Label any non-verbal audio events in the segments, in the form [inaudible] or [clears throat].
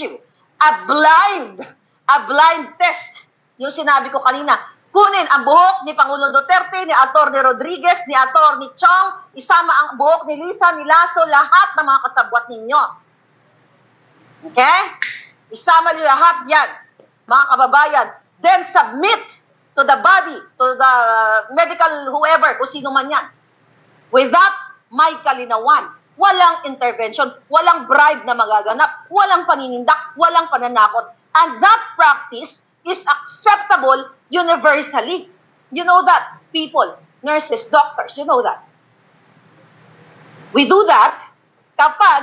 you. A blind, a blind test. Yung sinabi ko kanina, kunin ang buhok ni Pangulong Duterte, ni Atty. Rodriguez, ni Atty. Chong, isama ang buhok ni Lisa, ni Lasso, lahat ng mga kasabwat ninyo. Okay? Isama niyo lahat yan, mga kababayan. Then submit to the body, to the medical whoever, kung sino man yan. Without may kalinawan, walang intervention, walang bribe na magaganap, walang paninindak, walang pananakot. And that practice is acceptable universally. You know that, people, nurses, doctors, you know that. We do that kapag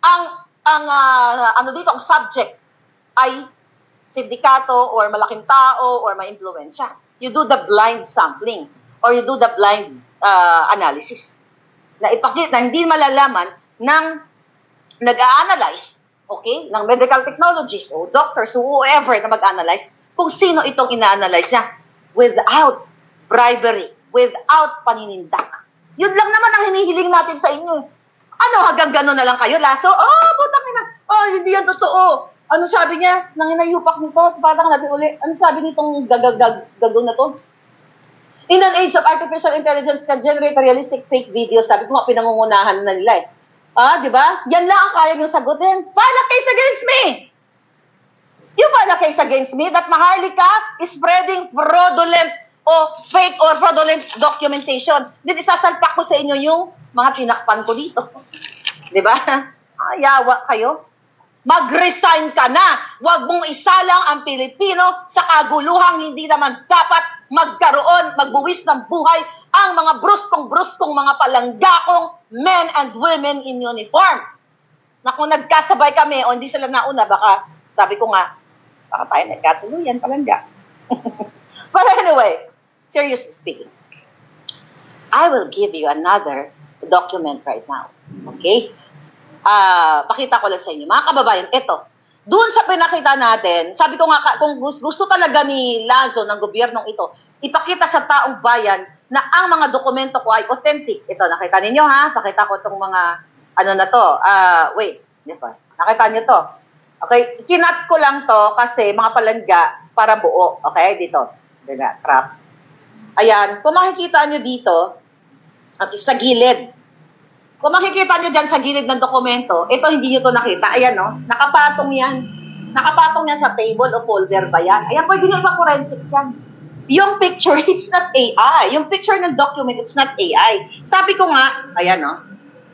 ang ang ah, ano dito ang subject ay sindikato or malaking tao or may impluensya. You do the blind sampling or you do the blind ah, analysis. Na ipakita na hindi malalaman ng nag-a-analyze, okay, ng medical technologies o doctors whoever na mag-analyze kung sino itong ina-analyze niya without bribery, without paninindak. Yun lang naman ang hinihiling natin sa inyo. Ano, hanggang gano'n na lang kayo, laso? Oh, putang ina. Oh, hindi yan totoo. Ano sabi niya? Nang inayupak nito, patang natin uli. Ano sabi nitong gagagag gagawin na to? In an age of artificial intelligence can generate realistic fake videos. Sabi ko nga, pinangungunahan na nila eh. Ah, di ba? Yan lang ang kaya niyong sagutin. File a case against me! You file a case against me that Maharlika is spreading fraudulent o fake or fraudulent documentation. Then isasalpak ko sa inyo yung mga tinakpan ko dito. [laughs] Di ba? Ayawa kayo. Mag-resign ka na. Huwag mong isalang ang Pilipino sa kaguluhang hindi naman dapat magkaroon, magbuwis ng buhay ang mga bruskong-bruskong mga palanggakong men and women in uniform. Na kung nagkasabay kami o hindi sila nauna, baka sabi ko nga, baka tayo nagkatuluyan, palangga. [laughs] But anyway, seriously speaking, I will give you another document right now. Okay? Ah, pakita ko lang sa inyo. Mga kababayan, ito. Doon sa pinakita natin, sabi ko nga, kung gus- gusto talaga ni Lazo ng gobyernong ito, ipakita sa taong bayan na ang mga dokumento ko ay authentic. Ito, nakita ninyo ha? Pakita ko itong mga, ano na to. Ah, wait. Ba? Nakita niyo to. Okay, kinat ko lang to kasi mga palangga para buo. Okay, dito. Diba, crap. Ayan, kung makikita nyo dito, at sa gilid, kung makikita nyo dyan sa gilid ng dokumento, ito hindi nyo to nakita. Ayan, no? Nakapatong yan. Nakapatong yan sa table o folder ba yan? Ayan, pwede nyo ipa-forensic yan. Yung picture, [laughs] it's not AI. Yung picture ng document, it's not AI. Sabi ko nga, ayan, no?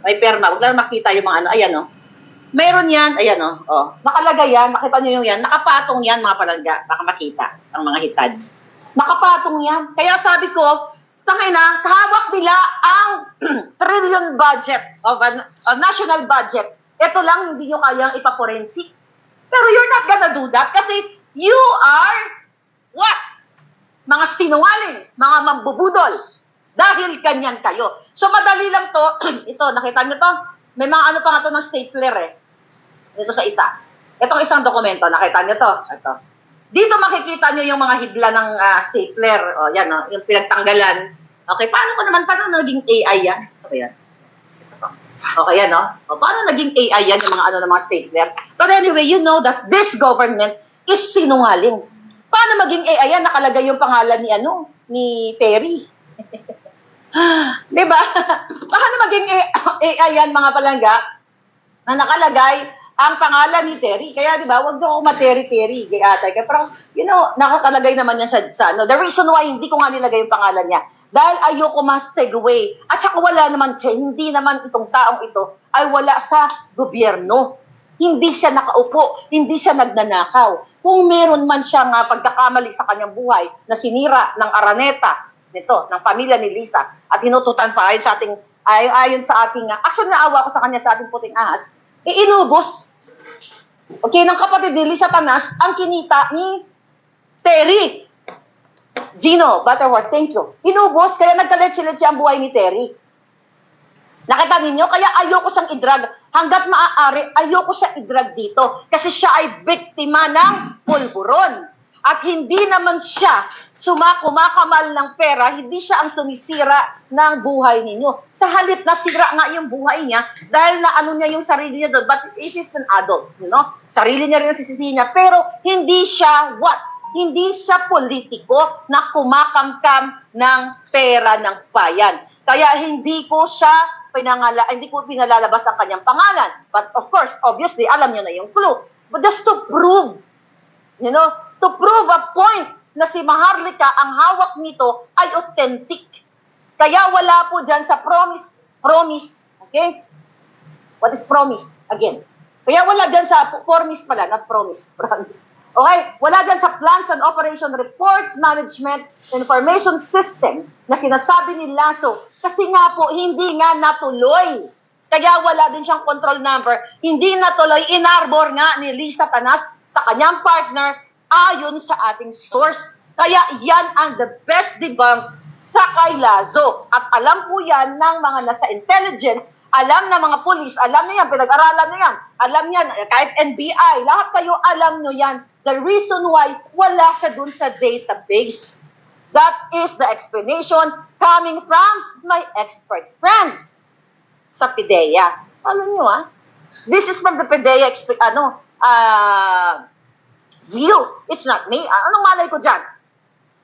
May perma. Huwag lang makita yung mga ano. Ayan, no? Meron yan, ayan, no? Oh. Nakalagay yan. Nakita nyo yung yan. Nakapatong yan, mga palangga. Baka makita ang mga hitad. Nakapatong yan. Kaya sabi ko, tangina, kahawak nila ang [clears throat] trillion budget of a, of national budget. Ito lang hindi nyo kayang ipaforensik. Pero you're not gonna do that kasi you are what? Mga sinungaling, mga mambubudol. Dahil ganyan kayo. So madali lang to. [clears throat] ito, nakita nyo to? May mga ano pa nga to ng stapler eh. Dito sa isa. Itong isang dokumento, nakita nyo to? Ito. Dito makikita nyo yung mga hidla ng ah, stapler. O, yan, o, yung pinagtanggalan. Okay, paano ko naman, paano naging AI yan? Okay, yan. Okay, yan, no? O, paano naging AI yan, yung mga ano ng mga stapler? But anyway, you know that this government is sinungaling. Paano maging AI yan? Nakalagay yung pangalan ni ano, ni Terry. [laughs] 'Di ba? [laughs] Paano maging AI yan, mga palangga? Na nakalagay ang pangalan ni Terry. Kaya 'di ba, wag daw ako materi-teri kay ate. Kaya parang, you know, nakakalagay naman yan sa, sa ano. The reason why hindi ko nga nilagay yung pangalan niya, dahil ayoko mas-segue. At saka wala naman siya, hindi naman itong taong ito ay wala sa gobyerno. Hindi siya nakaupo, hindi siya nagnanakaw. Kung meron man siya nga pagkakamali sa kanyang buhay na sinira ng araneta nito, ng pamilya ni Lisa, at hinututan pa ayon sa ating, ay, ayon sa ating, uh, actually naawa ko sa kanya sa ating puting ahas, e inubos. Okay, ng kapatid ni Lisa Tanas, ang kinita ni Terry. Gino, Butterworth, thank you. Inubos, kaya nagkaletsi-letsi ang buhay ni Terry. Nakita ninyo? Kaya ayoko siyang idrag. Hanggat maaari, ayoko siya idrag dito. Kasi siya ay biktima ng pulburon. At hindi naman siya suma kumakamal ng pera, hindi siya ang sumisira ng buhay ninyo. Sa halip na sira nga yung buhay niya dahil na ano niya yung sarili niya doon, but she's an adult, you know? Sarili niya rin ang sisisi niya, pero hindi siya what? Hindi siya politiko na kumakamkam ng pera ng bayan. Kaya hindi ko siya pinangala, hindi ko pinalalabas ang kanyang pangalan. But of course, obviously, alam niyo na yung clue. But just to prove, you know, to prove a point na si Maharlika, ang hawak nito ay authentic. Kaya wala po dyan sa promise, promise, okay? What is promise? Again. Kaya wala dyan sa, promise pala, not promise, [laughs] promise. Okay? Wala dyan sa plans and operation reports management information system na sinasabi ni Lasso. Kasi nga po, hindi nga natuloy. Kaya wala din siyang control number. Hindi natuloy, inarbor nga ni Lisa Tanas sa kanyang partner ayon sa ating source. Kaya yan ang the best debunk sa kay Lazo. At alam po yan ng mga nasa intelligence, alam na mga police, alam niya yan, pinag-aralan niya yan, alam niyan, kahit NBI, lahat kayo alam nyo yan. The reason why wala siya dun sa database. That is the explanation coming from my expert friend sa PIDEA. Alam niyo ah, this is from the PIDEA ano, ah, view. It's not me. Ah, Anong malay ko dyan?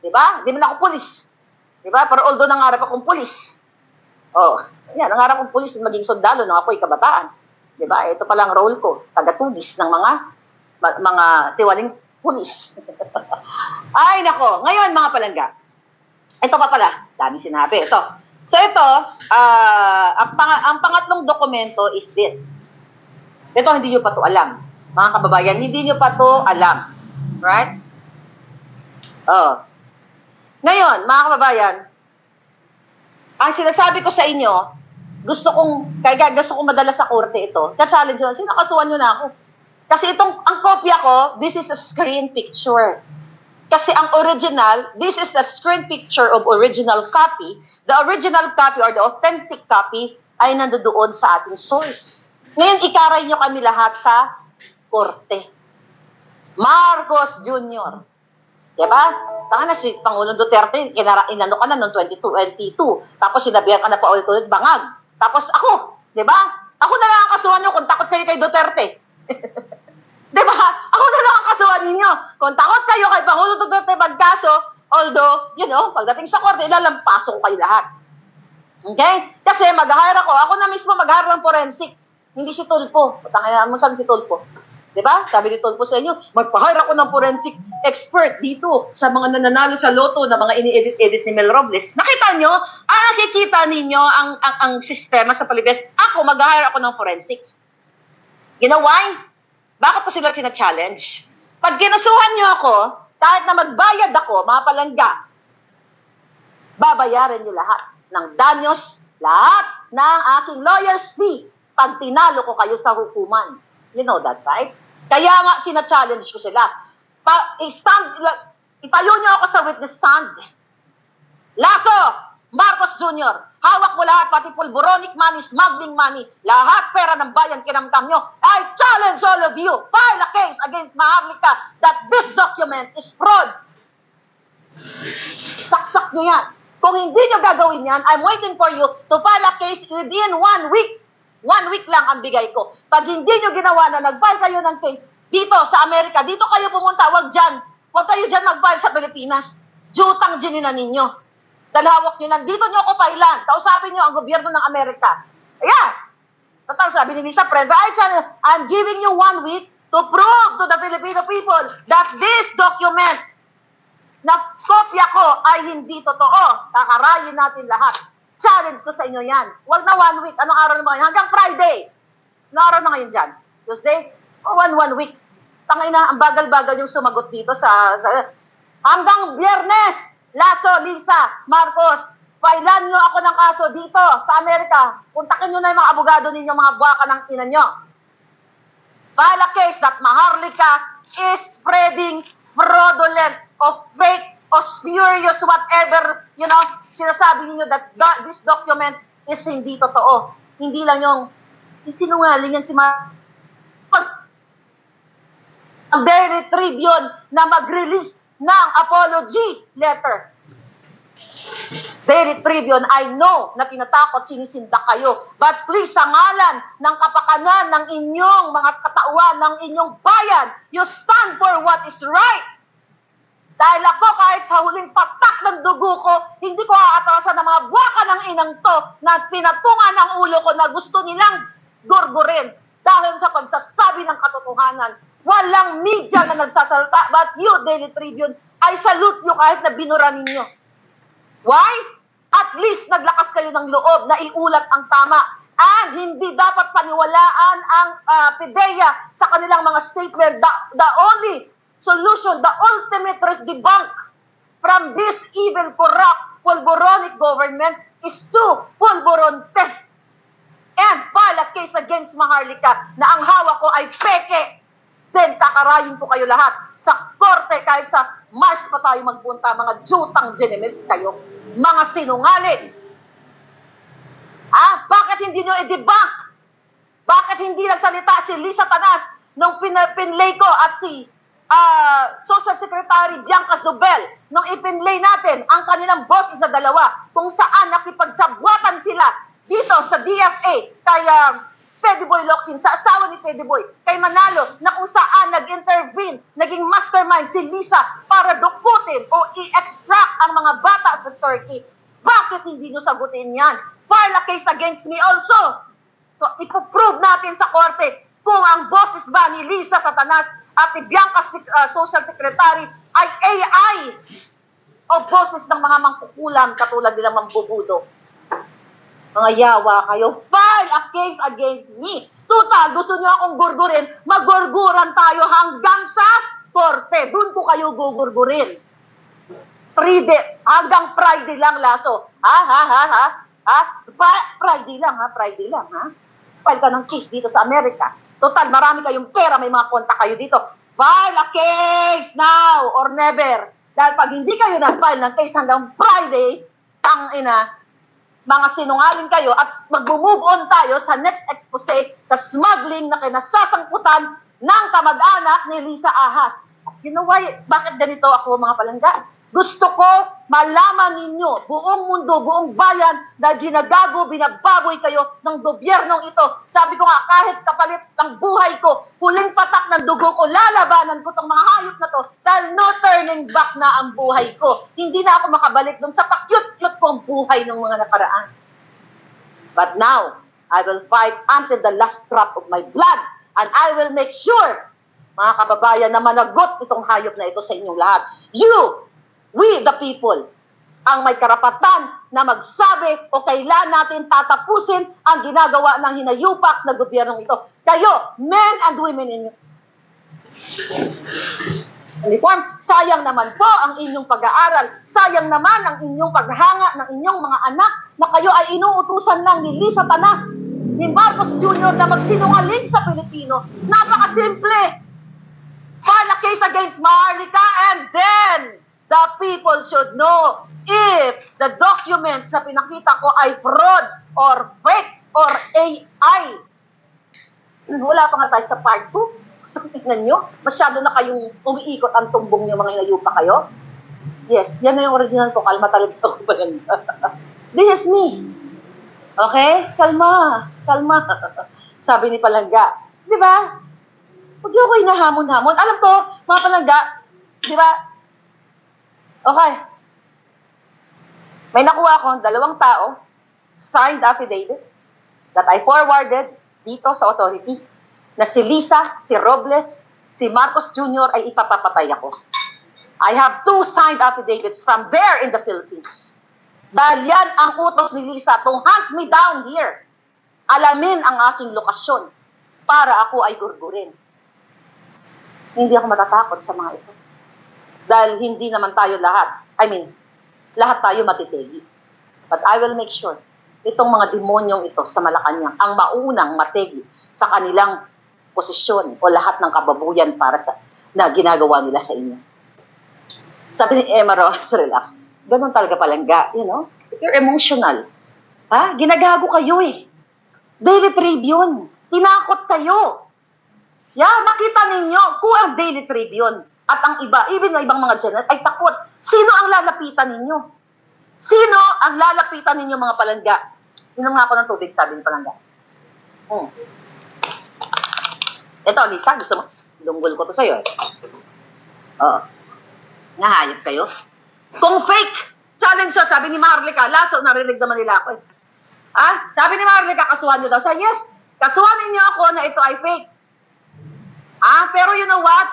Di ba? Di man ako pulis. Di ba? Pero although nangarap akong pulis. Oh, yan, nangarap akong pulis maging sundalo nung ako'y kabataan. Di ba? Ito pala ang role ko, taga-tulis ng mga mga tiwaling pulis. [laughs] Ay, nako. Ngayon, mga palangga. Ito pa pala, dami sinabi. Ito. So ito, ah, ang, pang- ang pangatlong dokumento is this. Ito, hindi nyo pa to alam. Mga kababayan, hindi nyo pa to alam. Right? Oh. Ngayon, mga kababayan, ang sinasabi ko sa inyo, gusto kong, kaya gusto kong madala sa korte ito, ka-challenge yun, sinakasuhan nyo na ako. Kasi itong, ang kopya ko, this is a screen picture. Kasi ang original, this is a screen picture of original copy. The original copy or the authentic copy ay nandoon sa ating source. Ngayon, ikaray nyo kami lahat sa korte. Marcos Jr. Diba? Tanga na si Pangulong Duterte, kinara, inano ka na noong 2022. Tapos sinabihan ka na pa ulit-ulit bangag. Tapos ako, di ba? Ako na lang ang kasuhan nyo kung takot kayo kay Duterte. [laughs] di ba? Ako na lang ang kasuhan ninyo. Kung takot kayo kay Pangulong Duterte magkaso, although, you know, pagdating sa korte, ilalampaso ko kayo lahat. Okay? Kasi mag-hire ako. Ako na mismo mag-hire ng forensic. Hindi si Tulpo. Tangina mo saan si Tulpo. Di ba? Sabi ni Tulpo sa inyo, magpa-hire ako ng forensic expert dito sa mga nananalo sa loto na mga ini-edit-edit ni Mel Robles. Nakita nyo? Ah, nakikita ninyo ang, ang, ang sistema sa Pilipinas. Ako, mag-hire ako ng forensic. You know why? Bakit ko sila sina-challenge? Pag kinasuhan nyo ako, kahit na magbayad ako, mga palangga, babayaran nyo lahat ng danyos, lahat ng aking lawyer's fee pag tinalo ko kayo sa hukuman. You know that, right? Kaya nga, sina-challenge ko sila. Pa, i-stand, itayo nyo ako sa witness stand. Laso, Marcos Jr., hawak mo lahat, pati pulboronic money, smuggling money, lahat pera ng bayan kinamkam nyo. I challenge all of you, file a case against Maharlika that this document is fraud. Saksak nyo yan. Kung hindi nyo gagawin yan, I'm waiting for you to file a case within one week. One week lang ang bigay ko. Pag hindi nyo ginawa na nag-file kayo ng case dito sa Amerika, dito kayo pumunta, wag dyan. Wag kayo dyan mag-file sa Pilipinas. Jutang ginina ninyo. Dalawak nyo lang. Dito nyo ako pailan. Kausapin nyo ang gobyerno ng Amerika. Ayan. Total, sabi ni Lisa Fred, I channel, I'm giving you one week to prove to the Filipino people that this document na kopya ko ay hindi totoo. Kakarayin natin lahat. Challenge ko sa inyo yan. Huwag na one week. Anong araw na mga yan? Hanggang Friday. Anong araw na ngayon dyan? Tuesday? O one, one week. Tangay na, ang bagal-bagal yung sumagot dito sa, sa hanggang biyernes. Laso, Lisa, Marcos, Pailan nyo ako ng kaso dito sa Amerika. Puntakin nyo na yung mga abogado ninyo, mga buwaka ng ina nyo. File a case that Maharlika is spreading fraudulent or fake or spurious whatever, you know, sinasabi niyo that this document is hindi totoo. Hindi lang yung sinungaling yan si Mar... Ang Daily Tribune na mag-release ng apology letter. Daily Tribune, I know na tinatakot sinisinda kayo. But please, sa ngalan ng kapakanan ng inyong mga katauhan, ng inyong bayan, you stand for what is right. Dahil ako kahit sa huling patak ng dugo ko, hindi ko aatrasan ng mga buwaka ng inang to na pinatungan ang ulo ko na gusto nilang gurgurin dahil sa pagsasabi ng katotohanan. Walang media na nagsasalta, but you, Daily Tribune, I salute you kahit na binura ninyo. Why? At least naglakas kayo ng loob na iulat ang tama. And hindi dapat paniwalaan ang ah, PIDEA sa kanilang mga statement. The, the only solution, the ultimate res debunk from this evil, corrupt, pulboronic government is to pulboron test and file a case against Maharlika na ang hawak ko ay peke. Then kakarayin ko kayo lahat sa korte kahit sa Mars pa tayo magpunta, mga jutang genemis kayo, mga sinungaling. Ah, bakit hindi nyo i-debunk? Bakit hindi nagsalita si Lisa Tanas nung pin pinlay ko at si ah, Social Secretary Bianca Zubel nung ipinlay natin ang kanilang bosses na dalawa kung saan nakipagsabwatan sila dito sa DFA kay ah, Teddy Boy Locsin, sa asawa ni Teddy Boy, kay Manalo, na kung saan nag-intervene, naging mastermind si Lisa para dukutin o i-extract ang mga bata sa Turkey. Bakit hindi nyo sagutin yan? File case against me also. So, ipoprove natin sa korte kung ang boses ba ni Lisa Satanas at ni Bianca uh, Social Secretary ay AI o boses ng mga mangkukulam katulad nilang mambubudo. Mga yawa kayo, file a case against me. Total, gusto niyo akong gurgurin, magurguran tayo hanggang sa korte. Doon ko kayo gugurgurin. Friday, hanggang Friday lang laso. Ha, ha, ha, ha? Ha? Pa- Friday lang, ha? Friday lang, ha? File ka ng case dito sa Amerika. Total, marami kayong pera, may mga kontak kayo dito. File a case now or never. Dahil pag hindi kayo nag-file ng case hanggang Friday, tang ina, mga sinungaling kayo at mag-move on tayo sa next expose sa smuggling na kinasasangkutan ng kamag-anak ni Lisa Ahas. You know why? Bakit ganito ako mga palangga? Gusto ko malaman ninyo, buong mundo, buong bayan, na ginagago, binababoy kayo ng gobyernong ito. Sabi ko nga, kahit kapalit ng buhay ko, huling patak ng dugo ko, lalabanan ko tong mga hayop na to, dahil no turning back na ang buhay ko. Hindi na ako makabalik dun sa pakyut-kyut kong buhay ng mga nakaraan. But now, I will fight until the last drop of my blood. And I will make sure, mga kababayan, na managot itong hayop na ito sa inyong lahat. You, we the people, ang may karapatan na magsabi o kailan natin tatapusin ang ginagawa ng hinayupak na gobyernong ito. Kayo, men and women in uniform, sayang naman po ang inyong pag-aaral. Sayang naman ang inyong paghanga ng inyong mga anak na kayo ay inuutusan lang ni Lisa Tanas, ni Marcos Jr. na magsinungaling sa Pilipino. Napakasimple! File a case against Maharlika and then the people should know if the documents na pinakita ko ay fraud or fake or AI. Wala pa nga tayo sa part 2. [laughs] Tingnan nyo, masyado na kayong umiikot ang tumbong nyo mga inayupa kayo. Yes, yan na yung original ko. Kalma talaga [laughs] ako ba yan? This is me. Okay? Kalma. Kalma. [laughs] Sabi ni Palangga. Di ba? Huwag niyo ako hinahamon-hamon. Alam ko, mga Palangga, di ba? Okay. May nakuha akong dalawang tao, signed affidavit, that I forwarded dito sa authority na si Lisa, si Robles, si Marcos Jr. ay ipapapatay ako. I have two signed affidavits from there in the Philippines. Dahil yan ang utos ni Lisa to hunt me down here. Alamin ang aking lokasyon para ako ay gurgurin. Hindi ako matatakot sa mga ito. Dahil hindi naman tayo lahat, I mean, lahat tayo matitegi. But I will make sure, itong mga demonyong ito sa Malacanang, ang maunang mategi sa kanilang posisyon o lahat ng kababuyan para sa na ginagawa nila sa inyo. Sabi ni Emma Rose, relax. Ganun talaga palangga, you know? You're emotional. Ha? Ginagago kayo eh. Daily Tribune. Tinakot kayo. Yeah, nakita ninyo, are Daily Tribune? at ang iba, even ng ibang mga general, ay takot. Sino ang lalapitan ninyo? Sino ang lalapitan ninyo mga palangga? Inom nga ako ng tubig, sabi ni palangga. Hmm. Ito, Lisa, gusto mo? Dunggol ko to sa'yo. eh. Oo. Nahayop kayo? Kung fake, challenge siya, sabi ni Marlica, laso, narinig naman nila ako eh. Ah, sabi ni Marlica, kasuhan niyo daw siya. Yes, kasuhan ninyo ako na ito ay fake. Ah, pero you know what?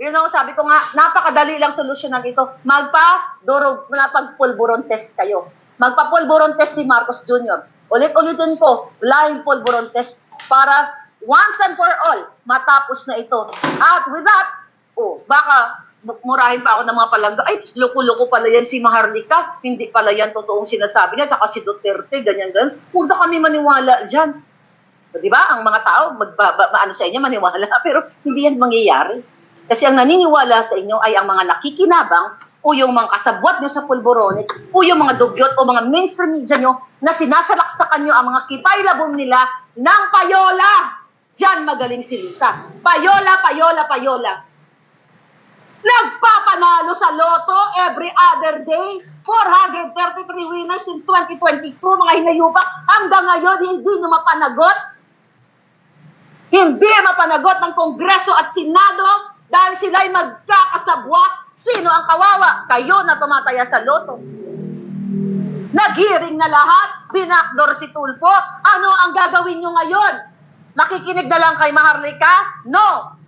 You know, sabi ko nga, napakadali lang solusyonan ito. Magpa-durog, napag-pulburon test kayo. Magpa-pulburon test si Marcos Jr. Ulit-ulitin ko, blind pulburon test para once and for all, matapos na ito. At with that, oh, baka mu- murahin pa ako ng mga palangga, ay, loko-loko pala yan si Maharlika, hindi pala yan totoong sinasabi niya, tsaka si Duterte, ganyan, ganyan. Huwag na kami maniwala dyan. Di ba? Ang mga tao, magbaba, maano sa inyo, maniwala, [laughs] pero hindi yan mangyayari. Kasi ang naniniwala sa inyo ay ang mga nakikinabang o yung mga kasabwat nyo sa pulborone o yung mga dugyot o mga mainstream media nyo na sinasalaksakan nyo ang mga kipailabong nila ng payola. Diyan magaling si Lisa. Payola, payola, payola. Nagpapanalo sa loto every other day. 433 winners since 2022, mga hinayupak. Hanggang ngayon, hindi na mapanagot. Hindi mapanagot ng Kongreso at Senado dahil sila'y magkakasabwat. Sino ang kawawa? Kayo na tumataya sa loto. Naghiring na lahat. Binakdor si Tulfo. Ano ang gagawin nyo ngayon? Makikinig na lang kay Maharlika? No!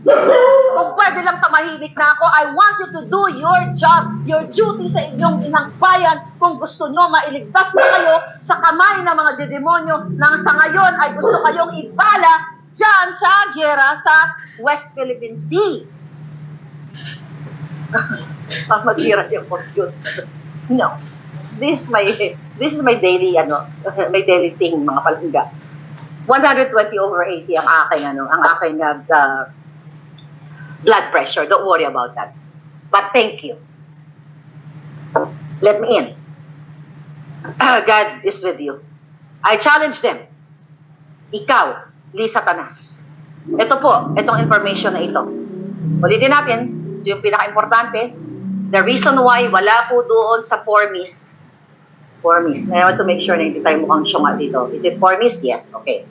Kung pwede lang tamahimik na ako, I want you to do your job, your duty sa inyong inang bayan kung gusto nyo mailigtas na kayo sa kamay ng mga dedemonyo nang sa ngayon ay gusto kayong ibala dyan sa gera sa West Philippine Sea. [laughs] Mamasira yung compute. No. This is my this is my daily ano, [laughs] my daily thing mga palangga. 120 over 80 ang aking ano, ang aking uh, blood pressure. Don't worry about that. But thank you. Let me in. [clears throat] God is with you. I challenge them. Ikaw, Lisa Tanas. Ito po, itong information na ito. Ulitin natin, ito yung pinaka-importante. The reason why wala po doon sa formis. Formis. I want to make sure na hindi tayo mukhang syunga dito. Is it formis? Yes. Okay.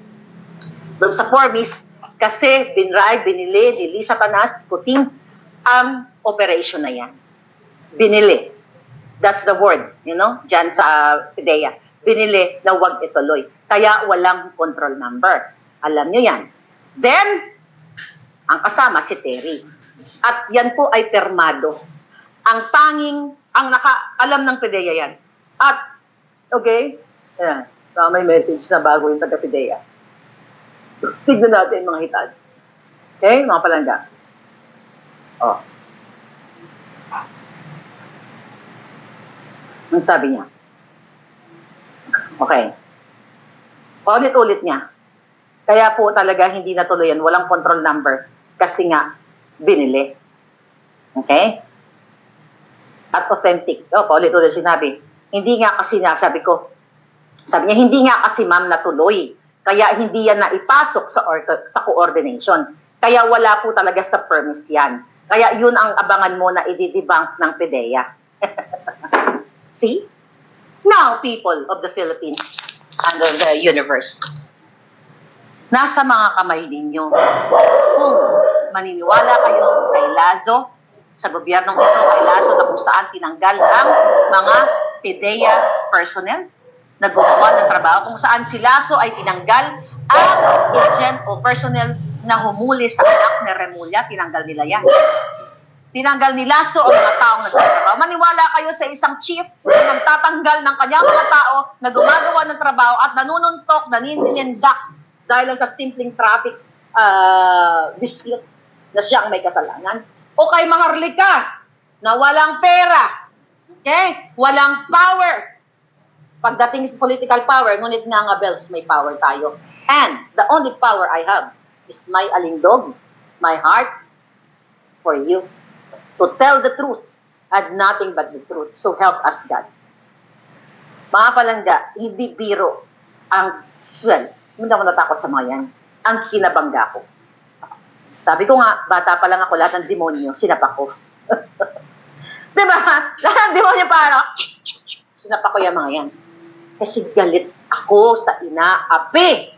Doon sa formis, kasi binray, binili ni Lisa Tanas, puting ang operation na yan. Binili. That's the word, you know, dyan sa PIDEA. Binili na wag ituloy. Kaya walang control number. Alam nyo yan. Then, ang kasama si Terry. At yan po ay permado. Ang tanging, ang nakaalam ng PIDEA yan. At, okay, yan. Baka may message na bago yung taga-PIDEA. Tignan natin mga hitad. Okay, mga palangga. Oh. Ang sabi niya. Okay. Ulit-ulit niya. Kaya po talaga hindi natuloy yan. Walang control number. Kasi nga, binili. Okay? At authentic. O, paulit-ulit sinabi. Hindi nga kasi nga, sabi ko, sabi niya, hindi nga kasi ma'am natuloy. Kaya hindi yan naipasok sa, sa coordination. Kaya wala po talaga sa permis yan. Kaya yun ang abangan mo na i-debunk ng PDEA. [laughs] See? Now, people of the Philippines and of the universe, nasa mga kamay ninyo kung maniniwala kayo kay Lazo, sa gobyernong ito kay Lazo na kung saan tinanggal ang mga PDEA personnel na gumawa ng trabaho, kung saan si Lazo ay tinanggal ang agent o personnel na humuli sa anak ni Remulla, tinanggal nila yan. Tinanggal ni Lasso ang mga taong nagtatrabaho. Maniwala kayo sa isang chief na nagtatanggal ng kanyang mga tao na gumagawa ng trabaho at nanununtok, naninindak dahil lang sa simpleng traffic uh, dispute na siya ang may kasalanan. O kay Maharlika na walang pera, okay? walang power. Pagdating sa political power, ngunit nga nga bells, may power tayo. And the only power I have is my alindog, my heart for you to tell the truth and nothing but the truth. So help us God. Mga palangga, hindi biro ang, well, hindi ako natakot sa mga yan. Ang kinabangga ko. Sabi ko nga, bata pa lang ako, lahat ng demonyo, sinapak ko. [laughs] diba? Lahat ng demonyo parang, [tsk] [tsk] sinapak ko yung mga yan. Kasi galit ako sa inaapi.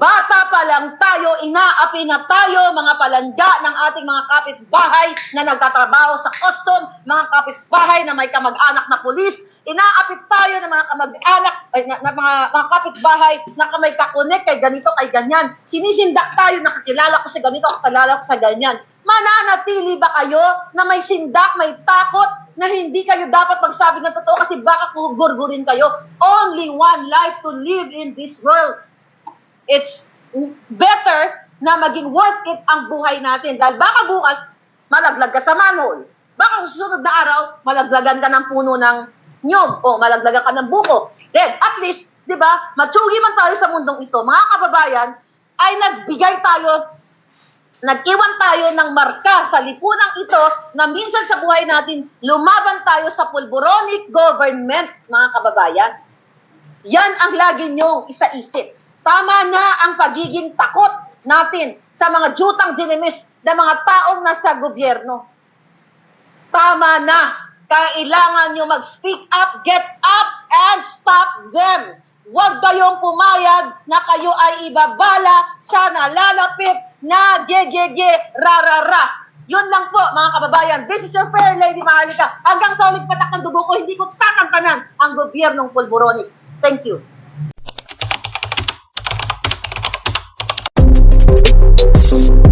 Bata pa lang tayo, inaapi na tayo, mga palangga ng ating mga kapitbahay na nagtatrabaho sa custom, mga kapitbahay na may kamag-anak na pulis, inaapit tayo ng mga kamag-anak, ay, na, na mga, mga kapitbahay na may kakonek kay ganito, kay ganyan. Sinisindak tayo, nakakilala ko sa ganito, kakilala ko sa ganyan. Mananatili ba kayo na may sindak, may takot, na hindi kayo dapat magsabi ng totoo kasi baka gurgurin kayo? Only one life to live in this world it's better na maging worth it ang buhay natin. Dahil baka bukas, malaglag ka sa manhole. Baka susunod na araw, malaglagan ka ng puno ng nyog o malaglagan ka ng buko. Then, at least, di ba, matsugi man tayo sa mundong ito, mga kababayan, ay nagbigay tayo, nag-iwan tayo ng marka sa lipunang ito na minsan sa buhay natin, lumaban tayo sa pulboronic government, mga kababayan. Yan ang lagi niyong isaisip. Tama na ang pagiging takot natin sa mga jutang dinimis na mga taong nasa gobyerno. Tama na. Kailangan nyo mag-speak up, get up, and stop them. Huwag kayong pumayag na kayo ay ibabala sa nalalapit na gegege rarara. Yun lang po mga kababayan. This is your fair lady Mahalika. Hanggang sa uling patak ng dugo ko, hindi ko tatantanan ang gobyernong pulburonic. Thank you. Thank you.